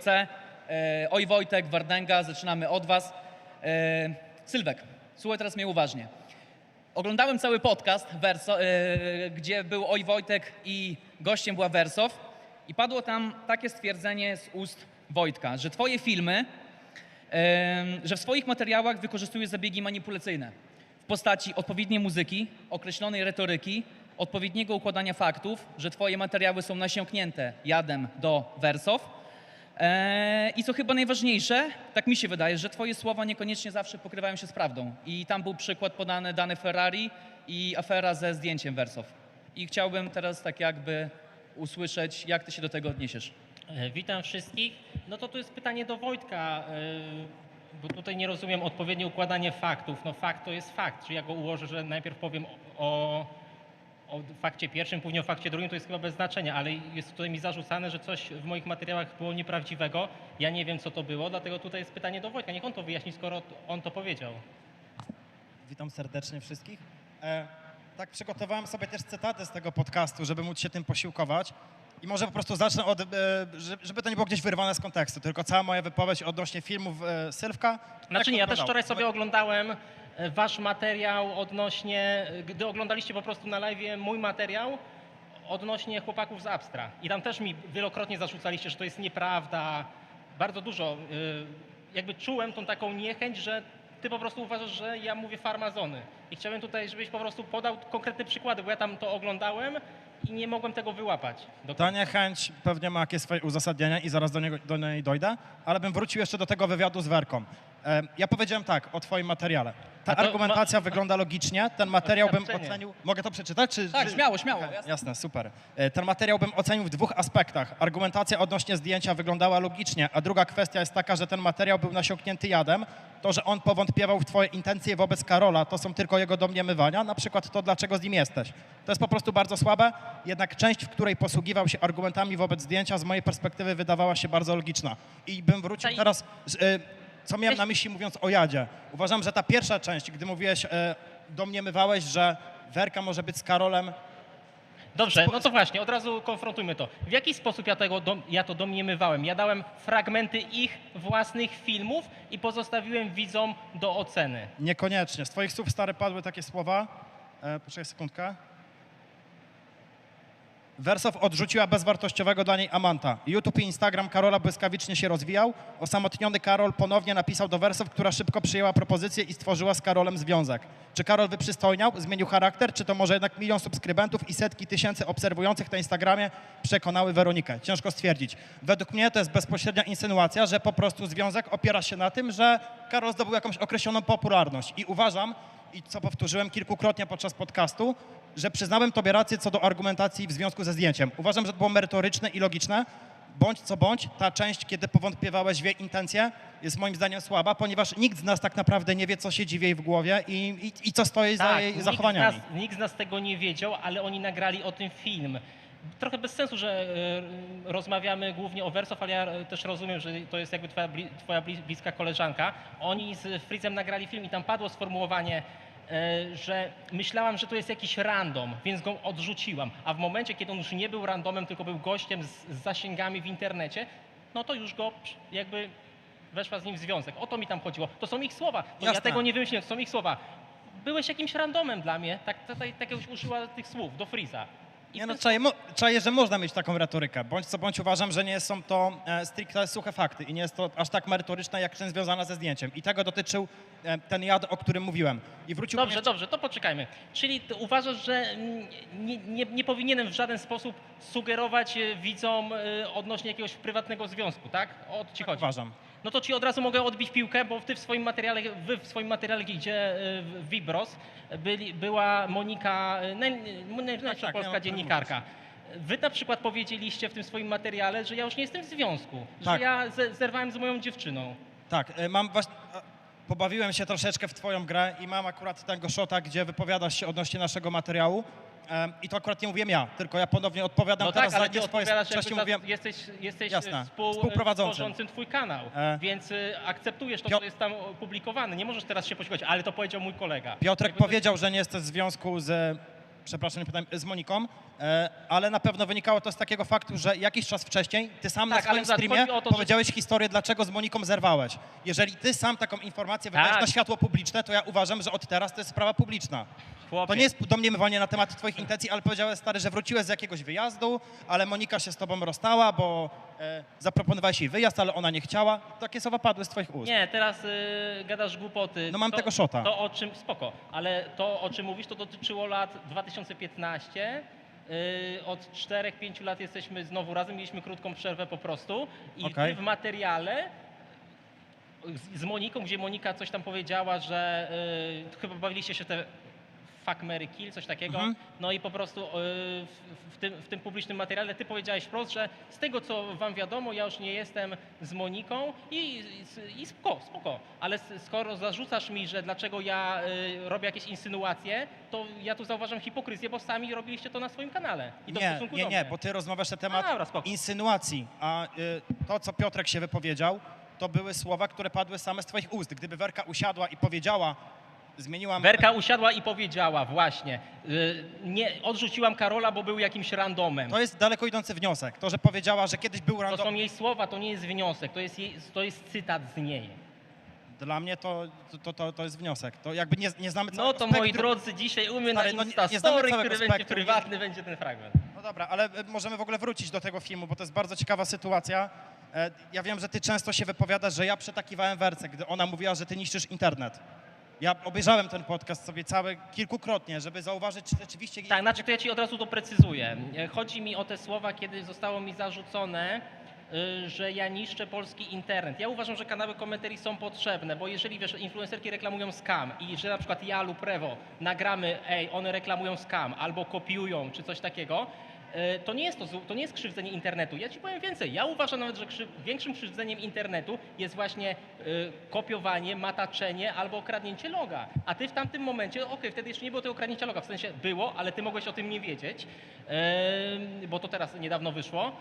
C. E, oj Wojtek, Wardęga, zaczynamy od Was. E, Sylwek, słuchaj teraz mnie uważnie. Oglądałem cały podcast, Werso, e, gdzie był Oj Wojtek i gościem była Wersow i padło tam takie stwierdzenie z ust Wojtka, że Twoje filmy, że w swoich materiałach wykorzystujesz zabiegi manipulacyjne w postaci odpowiedniej muzyki, określonej retoryki, odpowiedniego układania faktów, że Twoje materiały są nasiąknięte jadem do Wersow, I co chyba najważniejsze, tak mi się wydaje, że twoje słowa niekoniecznie zawsze pokrywają się z prawdą. I tam był przykład podany dany Ferrari i afera ze zdjęciem Wersow. I chciałbym teraz tak jakby usłyszeć, jak ty się do tego odniesiesz. E, Witam wszystkich. No to tu jest pytanie do Wojtka, e, bo tutaj nie rozumiem odpowiednie układanie faktów. No fakt to jest fakt. Czy ja go ułożę, że najpierw powiem o, o fakcie pierwszym, później o fakcie drugim, to jest chyba bez znaczenia, ale jest tutaj mi zarzucane, że coś w moich materiałach było nieprawdziwego. Ja nie wiem, co to było, dlatego tutaj jest pytanie do Wojtka. Niech on to wyjaśni, skoro on to powiedział. Witam serdecznie wszystkich. E, tak, przygotowałem sobie też cytaty z tego podcastu, żeby móc się tym posiłkować. I może po prostu zacznę od, e, że- żeby to nie było gdzieś wyrwane z kontekstu, tylko cała moja wypowiedź odnośnie filmów e, Sylwka. Znaczy nie, ja też wczoraj sobie oglądałem wasz materiał odnośnie, e, gdy oglądaliście po prostu na live mój materiał odnośnie chłopaków z Abstra. I tam też mi wielokrotnie zarzucaliście, że to jest nieprawda. Bardzo dużo. e, Jakby czułem tą taką niechęć, że ty po prostu uważasz, że ja mówię farmazony. I chciałem tutaj, żebyś po prostu podał konkretne przykłady, bo ja tam to oglądałem i nie mogłem tego wyłapać. Ta niechęć pewnie ma jakieś swoje uzasadnienie i zaraz do, niego, do niej dojdę, ale bym wrócił jeszcze do tego wywiadu z Werką. E, ja powiedziałem tak o twoim materiale. Ta to argumentacja wygląda logicznie, ten materiał bym ocenił... Mogę to przeczytać? Czy, Tak, czy... śmiało, śmiało. Okej, jasne. Jasne, super. E, Ten materiał bym ocenił w dwóch aspektach. Argumentacja odnośnie zdjęcia wyglądała logicznie, a druga kwestia jest taka, że ten materiał był nasiąknięty jadem. To, że on powątpiewał w twoje intencje wobec Karola, to są tylko jego domniemywania, na przykład to, dlaczego z nim jesteś. To jest po prostu bardzo słabe, jednak część, w której posługiwał się argumentami wobec zdjęcia, z mojej perspektywy wydawała się bardzo logiczna. I bym wrócił teraz, z, e, co miałem na myśli mówiąc o jadzie. Uważam, że ta pierwsza część, gdy mówiłeś, e, domniemywałeś, że Werka może być z Karolem Dobrze, no to właśnie, od razu konfrontujmy to. W jaki sposób ja, tego dom, ja to domniemywałem? Ja dałem fragmenty ich własnych filmów i pozostawiłem widzom do oceny. Niekoniecznie. Z twoich słów stary padły takie słowa. E, poczekaj sekundkę. Wersow odrzuciła bezwartościowego dla niej Amanta. YouTube i Instagram Karola błyskawicznie się rozwijał. Osamotniony Karol ponownie napisał do Wersow, która szybko przyjęła propozycję i stworzyła z Karolem związek. Czy Karol wyprzystojniał, zmienił charakter, czy to może jednak milion subskrybentów i setki tysięcy obserwujących na Instagramie przekonały Weronikę? Ciężko stwierdzić. Według mnie to jest bezpośrednia insynuacja, że po prostu związek opiera się na tym, że Karol zdobył jakąś określoną popularność. I uważam, i co powtórzyłem kilkukrotnie podczas podcastu, że przyznałem tobie rację co do argumentacji w związku ze zdjęciem. Uważam, że to było merytoryczne i logiczne. Bądź co bądź, ta część, kiedy powątpiewałeś w jej intencje, jest moim zdaniem słaba, ponieważ nikt z nas tak naprawdę nie wie, co się dzieje jej w głowie i, i, i co stoi za jej Tak, nikt z, zachowaniami. nas, nikt z nas tego nie wiedział, ale oni nagrali o tym film. Trochę bez sensu, że e, rozmawiamy głównie o Wersow, ale ja e, też rozumiem, że to jest jakby twoja, bli, twoja bli- bliska koleżanka. Oni z Frizem nagrali film i tam padło sformułowanie, że myślałam, że to jest jakiś random, więc go odrzuciłam. A w momencie, kiedy on już nie był randomem, tylko był gościem z, z zasięgami w internecie, no to już go jakby weszła z nim w związek. O to mi tam chodziło. To są ich słowa. To ja tego nie wymyśliłem, to są ich słowa. Byłeś jakimś randomem dla mnie, tak, tak, tak, tak użyła tych słów do Friza. Nie no, czaję, czaję, że można mieć taką retorykę. Bądź co bądź uważam, że nie są to e, stricte suche fakty i nie jest to aż tak merytoryczne, jak czyn związana ze zdjęciem. I tego dotyczył e, ten jad, o którym mówiłem. I wrócił Dobrze, dobrze, to poczekajmy. Czyli ty uważasz, że nie, nie, nie powinienem w żaden sposób sugerować e, widzom e, odnośnie jakiegoś prywatnego związku, tak? O to ci chodzi. Uważam. No to ci od razu mogę odbić piłkę, bo ty w swoim materiale, wy w swoim materiale, gdzie e, w Vibros byli, była Monika, e, naj, naj, najlepsza tak, polska ja mam- dziennikarka. Wy na przykład powiedzieliście w tym swoim materiale, że ja już nie jestem w związku, Tak. że ja ze, zerwałem z moją dziewczyną. Tak, e, mam właśnie. Pobawiłem się troszeczkę w Twoją grę i mam akurat tego shota, gdzie wypowiadasz się odnośnie naszego materiału. E, I to akurat nie mówiłem ja, tylko ja ponownie odpowiadam No teraz tak, ale za nie swoje wcześniej mówiłem. jesteś, jesteś Jasne. e, współ, Współprowadzącym. twój kanał, E. więc y, akceptujesz to, Pio- co jest tam opublikowane. Nie możesz teraz się posiłkować, ale to powiedział mój kolega. Piotrek Jakby powiedział, że nie jesteś w związku z przepraszam, nie pytałem, z Moniką, e, ale na pewno wynikało to z takiego faktu, że jakiś czas wcześniej ty sam na Tak, ale swoim streamie to, że- powiedziałeś historię, dlaczego z Moniką zerwałeś. Jeżeli ty sam taką informację wydajesz Tak. na światło publiczne, to ja uważam, że od teraz to jest sprawa publiczna. Chłopie. To nie jest domniemywanie na temat twoich intencji, ale powiedziałeś, stary, że wróciłeś z jakiegoś wyjazdu, ale Monika się z tobą rozstała, bo e, zaproponowałeś jej wyjazd, ale ona nie chciała. Takie słowa padły z twoich ust. Nie, teraz y, gadasz głupoty. No mam to, tego szota. To o czym, spoko, ale to o czym mówisz to dotyczyło lat 2015. Y, od 4-5 lat jesteśmy znowu razem, mieliśmy krótką przerwę po prostu i Okej. ty w materiale z, z Moniką, gdzie Monika coś tam powiedziała, że y, chyba bawiliście się te fuck, Mary kill, coś takiego. Mhm. No i po prostu y, w, tym, w tym publicznym materiale ty powiedziałeś wprost, że z tego co wam wiadomo, ja już nie jestem z Moniką i, i, i spoko, spoko. Ale skoro zarzucasz mi, że dlaczego ja y, robię jakieś insynuacje, to ja tu zauważam hipokryzję, bo sami robiliście to na swoim kanale. I to w Nie, stosunku nie, do nie, mnie. bo ty rozmawiasz na temat A, dobra, spoko. insynuacji, a y, to, co Piotrek się wypowiedział, to były słowa, które padły same z twoich ust. Gdyby Werka usiadła i powiedziała, zmieniłam... Werka usiadła i powiedziała właśnie, y, nie odrzuciłam Karola, bo był jakimś randomem. To jest daleko idący wniosek. To, że powiedziała, że kiedyś był To random... są jej słowa, to nie jest wniosek, to jest, jej, to jest cytat z niej. Dla mnie to, to, to, to jest wniosek. To jakby nie, nie znamy No całego to moi spektrum- drodzy, dzisiaj u mnie na Stary, no nie- Insta nie znamy Story, całego który będzie spektrum. prywatny, będzie ten fragment. No dobra, ale e, możemy w ogóle wrócić do tego filmu, bo to jest bardzo ciekawa sytuacja. E, Ja wiem, że ty często się wypowiadasz, że ja przetakiwałem Werce, gdy ona mówiła, że ty niszczysz internet. Ja obejrzałem ten podcast sobie cały kilkukrotnie, żeby zauważyć, czy rzeczywiście... Tak, znaczy to ja ci od razu doprecyzuję. Chodzi mi o te słowa, kiedy zostało mi zarzucone, y, że ja niszczę polski internet. Ja uważam, że kanały komentarii są potrzebne, bo jeżeli wiesz, influencerki reklamują scam i że na przykład ja lub Rewo nagramy, ej, one reklamują scam albo kopiują czy coś takiego, to nie jest to, to nie jest krzywdzenie internetu. Ja ci powiem więcej. Ja uważam nawet, że krzy, większym krzywdzeniem internetu jest właśnie y, kopiowanie, mataczenie albo kradnięcie loga. A ty w tamtym momencie, okej, wtedy jeszcze nie było tego kradnięcia loga, w sensie było, ale ty mogłeś o tym nie wiedzieć, em, bo to teraz niedawno wyszło.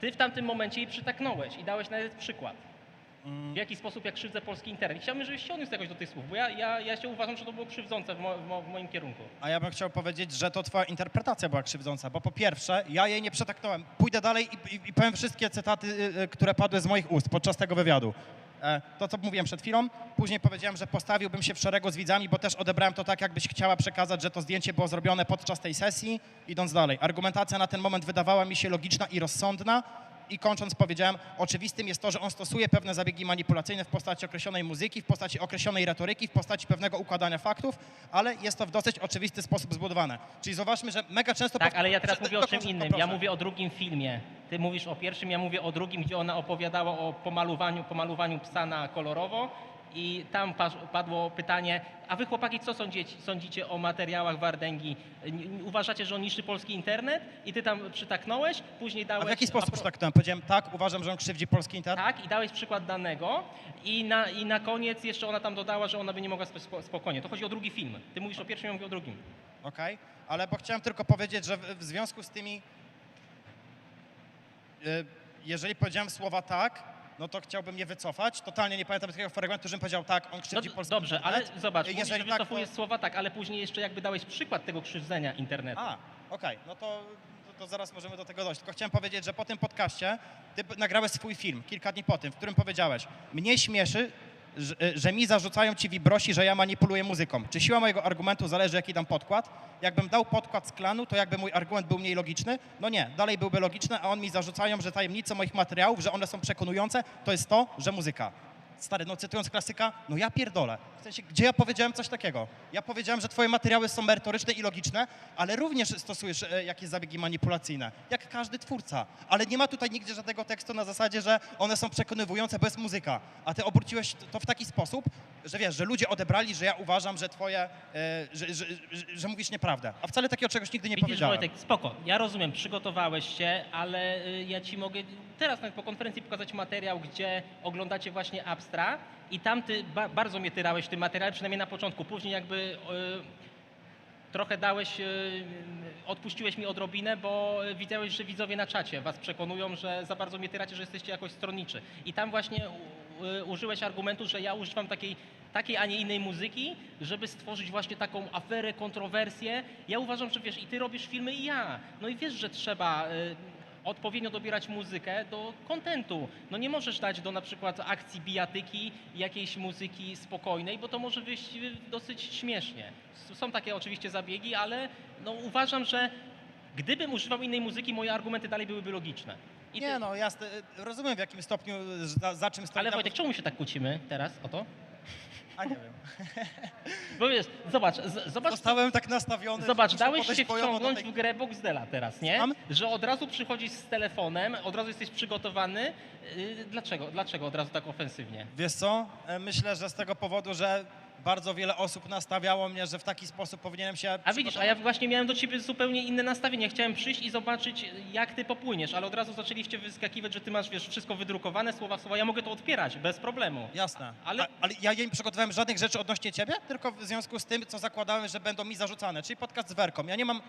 Ty w tamtym momencie jej przytaknąłeś i dałeś nawet przykład. W jaki sposób ja krzywdzę polski internet. Chciałbym, żebyś się odniósł jakoś do tych słów, bo ja, ja, ja się uważam, że to było krzywdzące w, mo, w, mo, w moim kierunku. A ja bym chciał powiedzieć, że to twoja interpretacja była krzywdząca, bo po pierwsze, ja jej nie przetaknąłem. Pójdę dalej i, i, i powiem wszystkie cytaty, y, y, które padły z moich ust podczas tego wywiadu. E, To, co mówiłem przed chwilą, później powiedziałem, że postawiłbym się w szeregu z widzami, bo też odebrałem to tak, jakbyś chciała przekazać, że to zdjęcie było zrobione podczas tej sesji. Idąc dalej, argumentacja na ten moment wydawała mi się logiczna i rozsądna. I kończąc powiedziałem, oczywistym jest to, że on stosuje pewne zabiegi manipulacyjne w postaci określonej muzyki, w postaci określonej retoryki, w postaci pewnego układania faktów, ale jest to w dosyć oczywisty sposób zbudowane. Czyli zauważmy, że mega często... Tak, ale ja teraz Prze- mówię o czym innym. Ja mówię o drugim filmie. Ty mówisz o pierwszym, ja mówię o drugim, gdzie ona opowiadała o pomalowaniu, pomalowaniu psa na kolorowo. I tam padło pytanie, a wy chłopaki co sądzicie, sądzicie o materiałach Wardęgi? Uważacie, że on niszczy polski internet? I ty tam przytaknąłeś, później dałeś... A w jaki sposób przytaknąłem? Powiedziałem, tak, uważam, że on krzywdzi polski internet. Tak, i dałeś przykład danego i na, i na koniec jeszcze ona tam dodała, że ona by nie mogła sp- spo- spokojnie. To chodzi o drugi film. Ty mówisz o pierwszym, ja mówię o drugim. Okej, ale bo chciałem tylko powiedzieć, że w, w związku z tymi, y, jeżeli powiedziałem słowa tak, no to chciałbym je wycofać. Totalnie nie pamiętam takiego fragmentu, żebym powiedział tak, on No, krzywdzi d- polski dobrze, ale internet. zobacz, Y, mówisz, że jeżeli tak, wycofujesz to... słowa tak, ale później jeszcze jakby dałeś przykład tego krzywdzenia internetu. A, okej, no to, to, zaraz możemy do tego dojść. Tylko chciałem powiedzieć, że po tym podcaście ty nagrałeś swój film kilka dni po tym, w którym powiedziałeś, mnie śmieszy, że, że mi zarzucają ci wibrosi, że ja manipuluję muzyką. Czy siła mojego argumentu zależy, jaki dam podkład? Jakbym dał podkład z klanu, to jakby mój argument był mniej logiczny? No nie, dalej byłby logiczny, a on mi zarzucają, że tajemnice moich materiałów, że one są przekonujące, to jest to, że muzyka. Stary, no cytując klasyka, no ja pierdolę. W sensie, gdzie ja powiedziałem coś takiego? Ja powiedziałem, że twoje materiały są merytoryczne i logiczne, ale również stosujesz e, jakieś zabiegi manipulacyjne, jak każdy twórca. Ale nie ma tutaj nigdzie żadnego tekstu na zasadzie, że one są przekonywujące, bo jest muzyka. A ty obróciłeś to w taki sposób, że wiesz, że ludzie odebrali, że ja uważam, że twoje, e, że, że, że, mówisz nieprawdę. A wcale takiego czegoś nigdy nie Widzisz, powiedziałem. Wojtek, spoko, ja rozumiem, przygotowałeś się, ale y, ja ci mogę teraz nawet po konferencji pokazać materiał, gdzie oglądacie właśnie Abstra i tam ty ba bardzo mnie tyrałeś tym materiale, przynajmniej na początku. Później jakby y, trochę dałeś, y, odpuściłeś mi odrobinę, bo widziałeś, że widzowie na czacie was przekonują, że za bardzo mnie tyracie, że jesteście jakoś stronniczy. I tam właśnie y, użyłeś argumentu, że ja używam takiej takiej, a nie innej muzyki, żeby stworzyć właśnie taką aferę, kontrowersję. Ja uważam, że wiesz, i ty robisz filmy i ja. No i wiesz, że trzeba odpowiednio dobierać muzykę do kontentu. No nie możesz dać do na przykład akcji bijatyki jakiejś muzyki spokojnej, bo to może wyjść y, dosyć śmiesznie. Są takie oczywiście zabiegi, ale no uważam, że gdybym używał innej muzyki, moje argumenty dalej byłyby logiczne. I Nie ty- no, jasne, rozumiem w jakim stopniu, za, za czym stoi ale Wojtek, czemu się tak kłócimy teraz o to? A nie wiem. Bo wiesz, zobacz, z, zobacz, Zostałem tak nastawiony, Zobacz, dałeś się wciągnąć tej- w grę Boxdela teraz, nie? Słucham? Że od razu przychodzisz z telefonem, od razu jesteś przygotowany. Yy, Dlaczego? Dlaczego od razu tak ofensywnie? Wiesz co? E, Myślę, że z tego powodu, że bardzo wiele osób nastawiało mnie, że w taki sposób powinienem się A widzisz, a ja właśnie miałem do ciebie zupełnie inne nastawienie. Chciałem przyjść i zobaczyć, jak ty popłyniesz, ale od razu zaczęliście wyskakiwać, że ty masz, wiesz, wszystko wydrukowane, słowa w słowa. Ja mogę to odpierać, bez problemu. Jasne. Ale-. A, ale ja nie przygotowałem żadnych rzeczy odnośnie ciebie, tylko w związku z tym, co zakładałem, że będą mi zarzucane, czyli podcast z Werką. Ja nie mam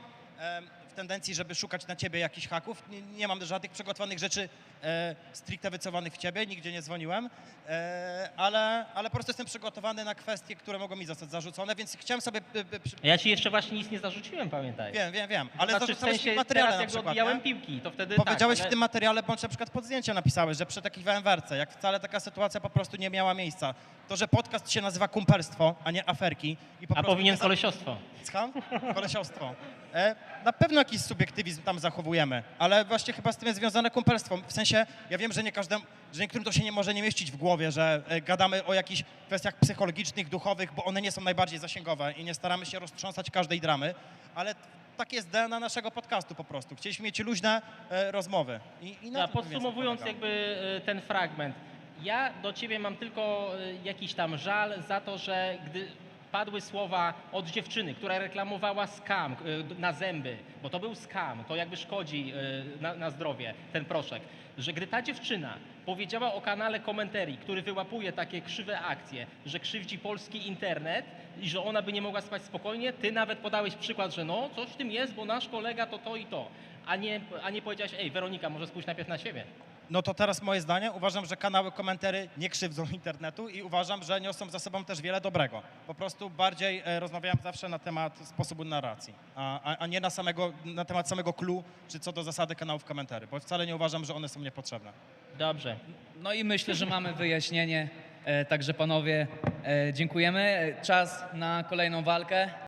w tendencji, żeby szukać na ciebie jakichś haków. Nie, nie mam żadnych przygotowanych rzeczy e, stricte wycofanych w ciebie, nigdzie nie dzwoniłem, e, ale, ale po prostu jestem przygotowany na kwestie, które mogą mi zostać zarzucone, więc chciałem sobie... e, e, przy... Ja ci jeszcze właśnie nic nie zarzuciłem, pamiętaj. Wiem, wiem, wiem, ale znaczy, w zarzucałeś sensie mi materiale teraz na przykład, odbijałem nie? piłki, to wtedy Powiedziałeś tak, ale... w tym materiale, bądź na przykład pod zdjęciem napisałeś, że przetakiwałem werce, jak wcale taka sytuacja po prostu nie miała miejsca. To, że podcast się nazywa kumpelstwo, a nie aferki. I po A powinien kolesiostwo. Słucham? Kolesiostwo. E, na pewno jakiś subiektywizm tam zachowujemy, ale właśnie chyba z tym jest związane kumpelstwo. W sensie, ja wiem, że nie każdemu, że niektórym to się nie może nie mieścić w głowie, że e, gadamy o jakichś kwestiach psychologicznych, duchowych, bo one nie są najbardziej zasięgowe i nie staramy się roztrząsać każdej dramy, ale takie jest DNA naszego podcastu po prostu. Chcieliśmy mieć luźne e, rozmowy. I, i na A tym to podsumowując jakby e, ten fragment, ja do ciebie mam tylko e, jakiś tam żal za to, że gdy padły słowa od dziewczyny, która reklamowała skam e, na zęby, bo to był skam, to jakby szkodzi e, na, na zdrowie ten proszek, że gdy ta dziewczyna powiedziała o kanale Commentary, który wyłapuje takie krzywe akcje, że krzywdzi polski internet i że ona by nie mogła spać spokojnie, ty nawet podałeś przykład, że no coś w tym jest, bo nasz kolega to to i to, a nie, a nie powiedziałeś, ej Weronika, może spójrz najpierw na siebie. No to teraz moje zdanie. Uważam, że kanały komentary nie krzywdzą internetu i uważam, że niosą za sobą też wiele dobrego. Po prostu bardziej e, rozmawiałem zawsze na temat sposobu narracji, a, a, nie na, samego, na temat samego clue, czy co do zasady kanałów komentary, bo wcale nie uważam, że one są niepotrzebne. Dobrze. No i myślę, że mamy wyjaśnienie. E, Także panowie, e, dziękujemy. E, Czas na kolejną walkę.